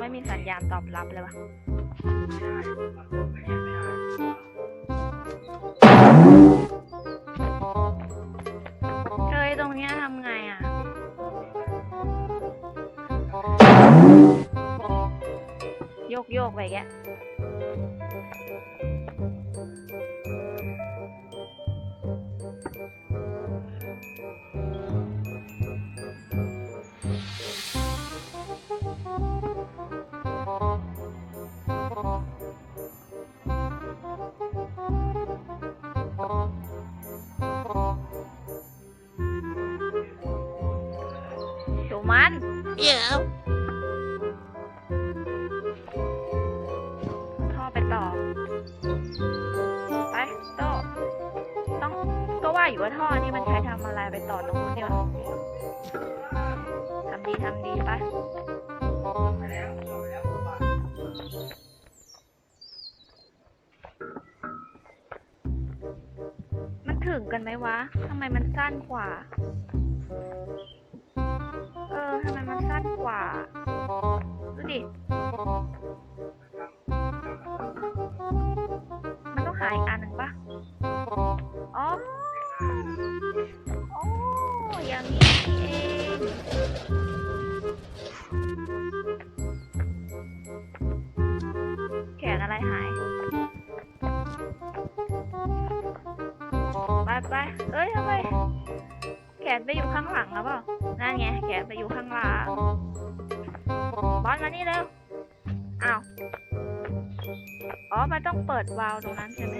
ไม่มีสัญญาณตอบรับเลยวะเฮ้ยตรงเนี้ยทำไงอะ โยกโยกไปแก Yeah. ท่อไปต่อ ไปโตต้องก็ว่าอยู่ว่าท่อนี่มันใช้ทำอะไรไปต่อตรงนู้นเดีกว่าทำดีทำดีไปมันถึงกันไหมวะทำไมมันสั้นกว่า เออทำไมมันสั้นกว่า ดูดิ มันต้องหาอีกอันหนึ่งปะอ๋อโอ้อย่างนี้นี่เองแขนอะไรหาย ไปไปเอ้ยทำไม แขนไปอยู่ข้างหลังแล้วเปล่า นั่นไงแกไปอยู่ข้างหลังบอลมานี่เร็วอ้าว อ๋อ มันต้องเปิดวาล์วตรงนั้นใช่ไหม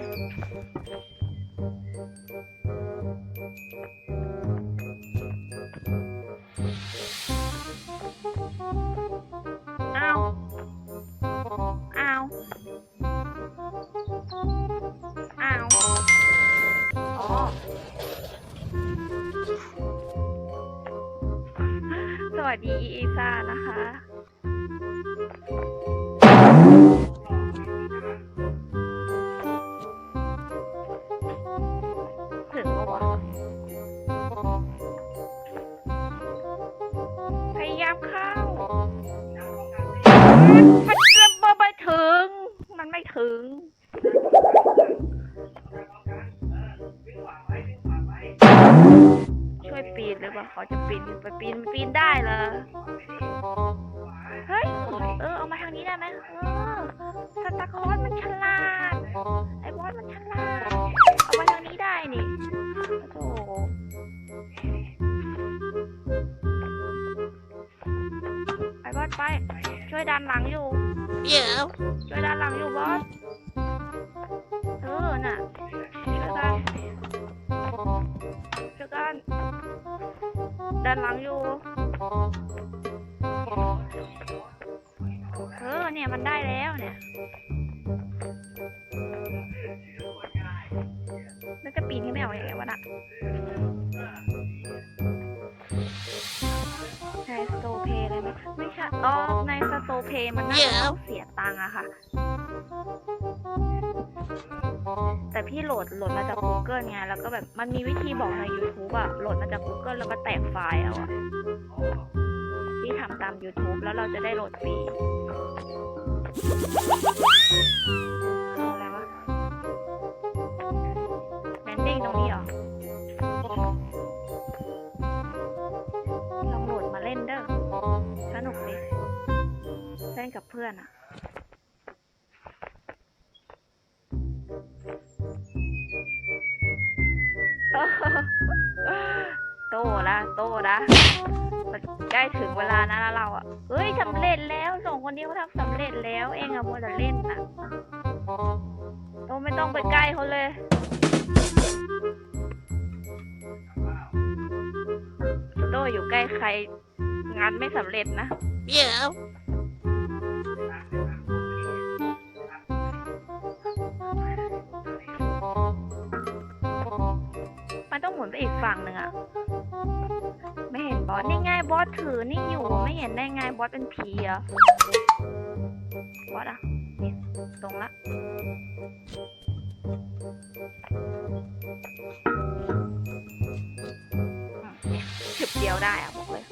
สตาร์คอสมันฉลาด ไอ้บอสมันฉลาด เอามาทางนี้ได้นี่โอ้โหไปบอสไป ช่วยดันหลังอยู่ Yeah. ช่วยดันหลังอยู่บอส เออ น่ะช่วยกันช่วยกันดันหลังอยู่ เออเนี่ยมันได้แล้วเนี่ยแล้วจะปีนขึ้นไม่เอาอย่างไงวะน่ะในสโตเพย์เลยไหมไม่ใช่อ๋อในสโตเพย์มันน่าจะต้องเสียตังค์อะค่ะ แต่พี่โหลดโหลดมาจาก Google ไงแล้วก็แบบมันมีวิธีบอกใน YouTube อะโหลดมาจาก Google แล้วก็แตกไฟล์เอาอะที่ทำตาม YouTube แล้วเราจะได้โหลดฟรีเอาอะไรวะแลนดิ้งตรงนี้เหรอลองโหลดมาเล่นเด้อสนุกดิเล่นกับเพื่อนอะโตละโตละ ใกล้ถึงเวลานะแล้วเราอะเฮ้ยสำเร็จแล้วสองคนนี้เขาทำสำเร็จแล้วเองอะมัวแต่เล่นน่ะโตไม่ต้องไปใกล้เขาเลยโตอยู่ใกล้ใครงานไม่สำเร็จนะ Yeah. มันต้องหมุนไปอีกฝั่งหนึ่งอะไม่เห็น บอสนี่ไงบอสถือนี่อยู่ไม่เห็นได้ไงบอสเป็นผีเหรอบอสอะนี่ตรงละเฉ็บเดียวได้อะบอกเลย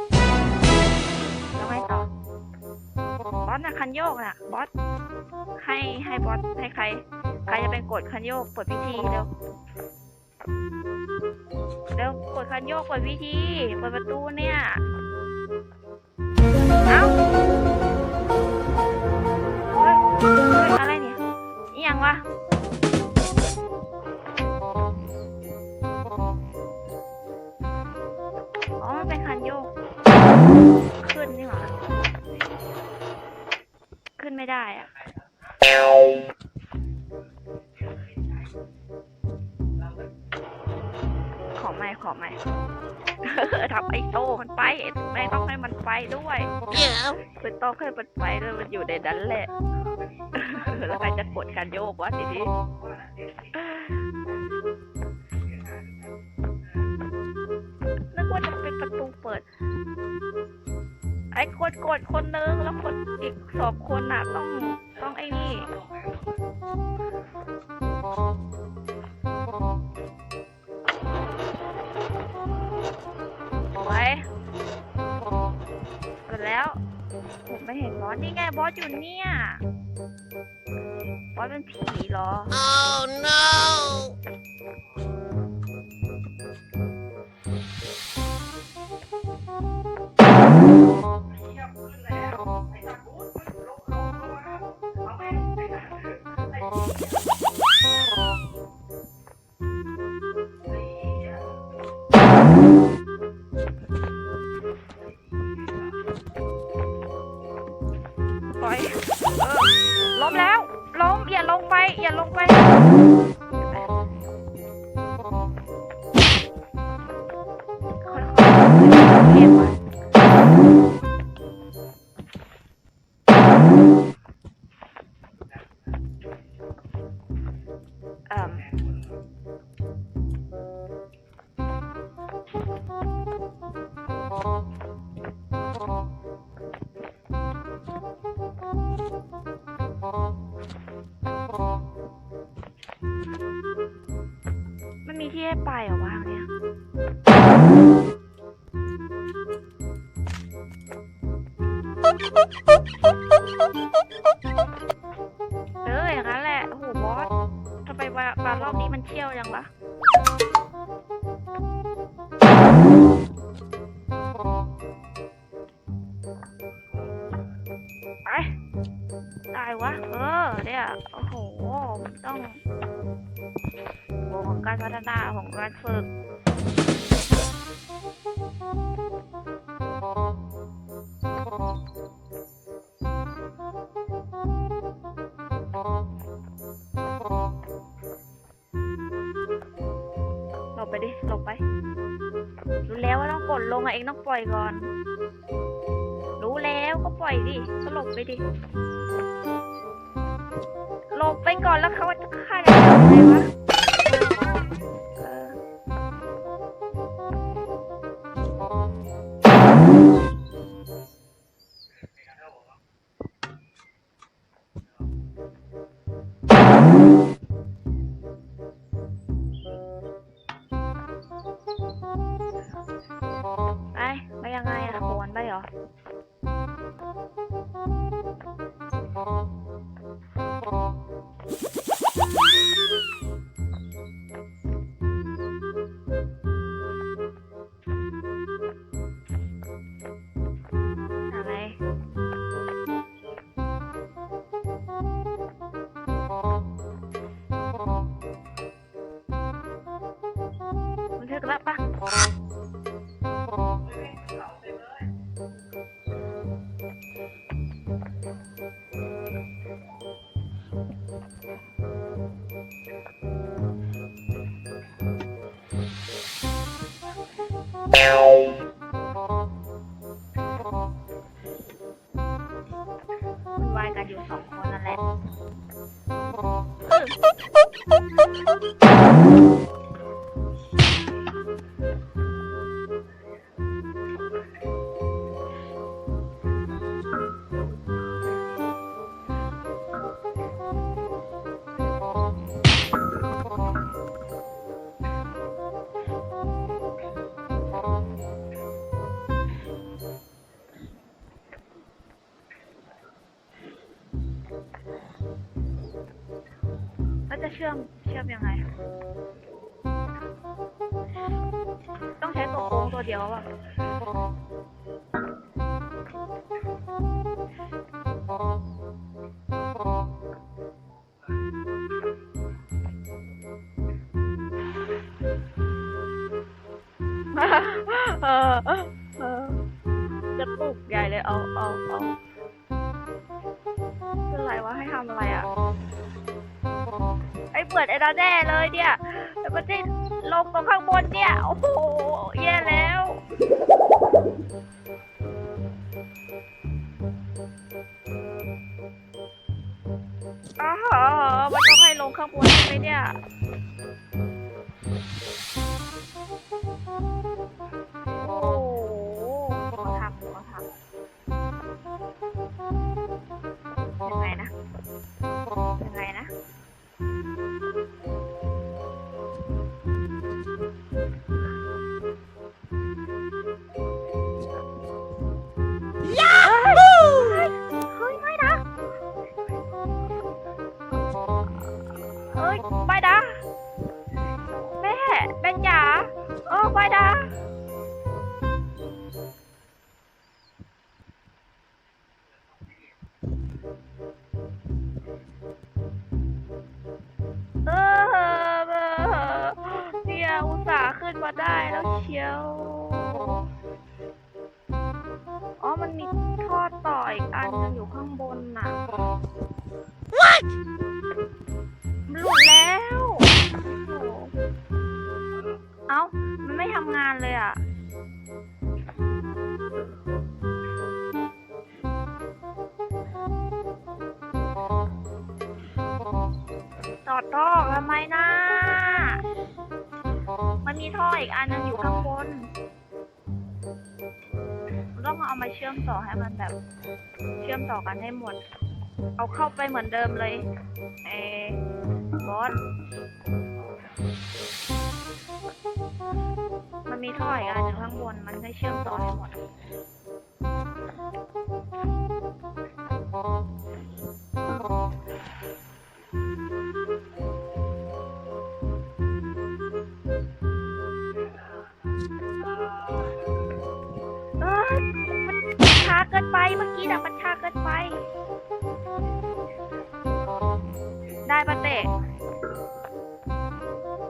แล้วไงต่อบอสอสน่ะคันโยกน่ะบอสให้ให้บอสให้ใคร ใครจะเป็นกดคันโยกเปิดพิธีเร็วเร็ว กดคันโยกเปิดพิธีเปิดประตูเนี่ย เอ้าเฮ้ยเฮ้ยอะไรเนี่ยนี่ยังวะอ๋อมันเป็นคันโยก ขึ้นนี่หว่าขึ้นไม่ได้อะ ไม่ขอไม่ทำไอโต้มันไปไม่ต้องให้มันไปด้วยไม่ต้องให้มันไปด้วยมันอยู่ในนั้นแหละแล้วใครจะกดการโยกวะทีนี้นึกว่าจะเป็นประตูเปิด ไอ้คนกดคนนึงแล้วคนอีกสองคนน่ะต้องต้องไอ้นี่ นบอสนี่ไงบอสอยู่เนี่ยบอสเป็นผีเหรอ Oh no! ป เอออย่างนั้นแหละโอ้โหบอสทำไมวามารอบนี้มันเชี่ยวยังวะไปได้วะ เออเนี่ยโอ้โหมันต้องโอ้ของการพัฒนาของการฝึก นลงอะเองต้องปล่อยก่อน รู้แล้วก็ปล่อยดิก็หลบไปดิหลบไปก่อนแล้วเขา มัน ชื่อมเชื่อมยังไง ต้องใช้ตัวโค้งตัวเดียวอะเออ เออ จะปลุกใหญ่เลยเอาเอาเอา ไอ้เปิดไอ้ดาแน่เลยเนี่ยแต่มันจะลงตรงข้างบนเนี่ย โอ้โหแย่แล้ว อ้าวมันต้องให้ลงข้างบนใช่ไหมเนี่ย มีท่อต่ออีกอันหนึงอยู่ข้างบนน่ะ What เอามาเชื่อมต่อให้มันแบบ เชื่อมต่อกันให้หมด เอาเข้าไปเหมือนเดิมเลยเอบอสมันมีท่ออีกอันหนึ่งข้างบนมันให้เชื่อมต่อให้หมด เกินไปเมื่อกี้ดับบัญชาเกินไป ได้ปะเตะ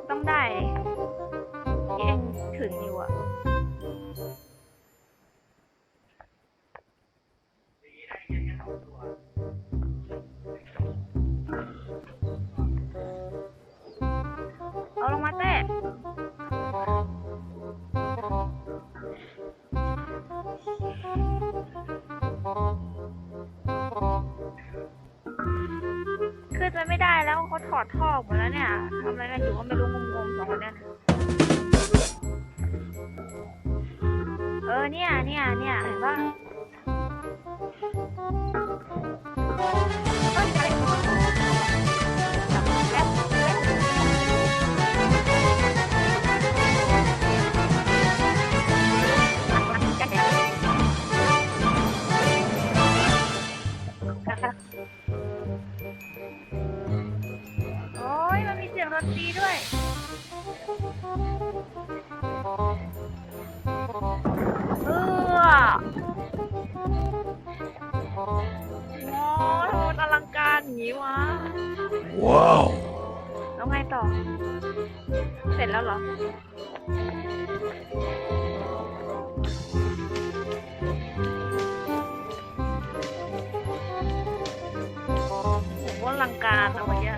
ต้องได้เองถึงอยู่อะ อดท่อหมดแล้วเนี่ยทำอะไรกันอยู่ก็ไม่รู้ ว้าว แล้วไงต่อ เสร็จแล้วเหรอโหอลังการนะวันเนี้ย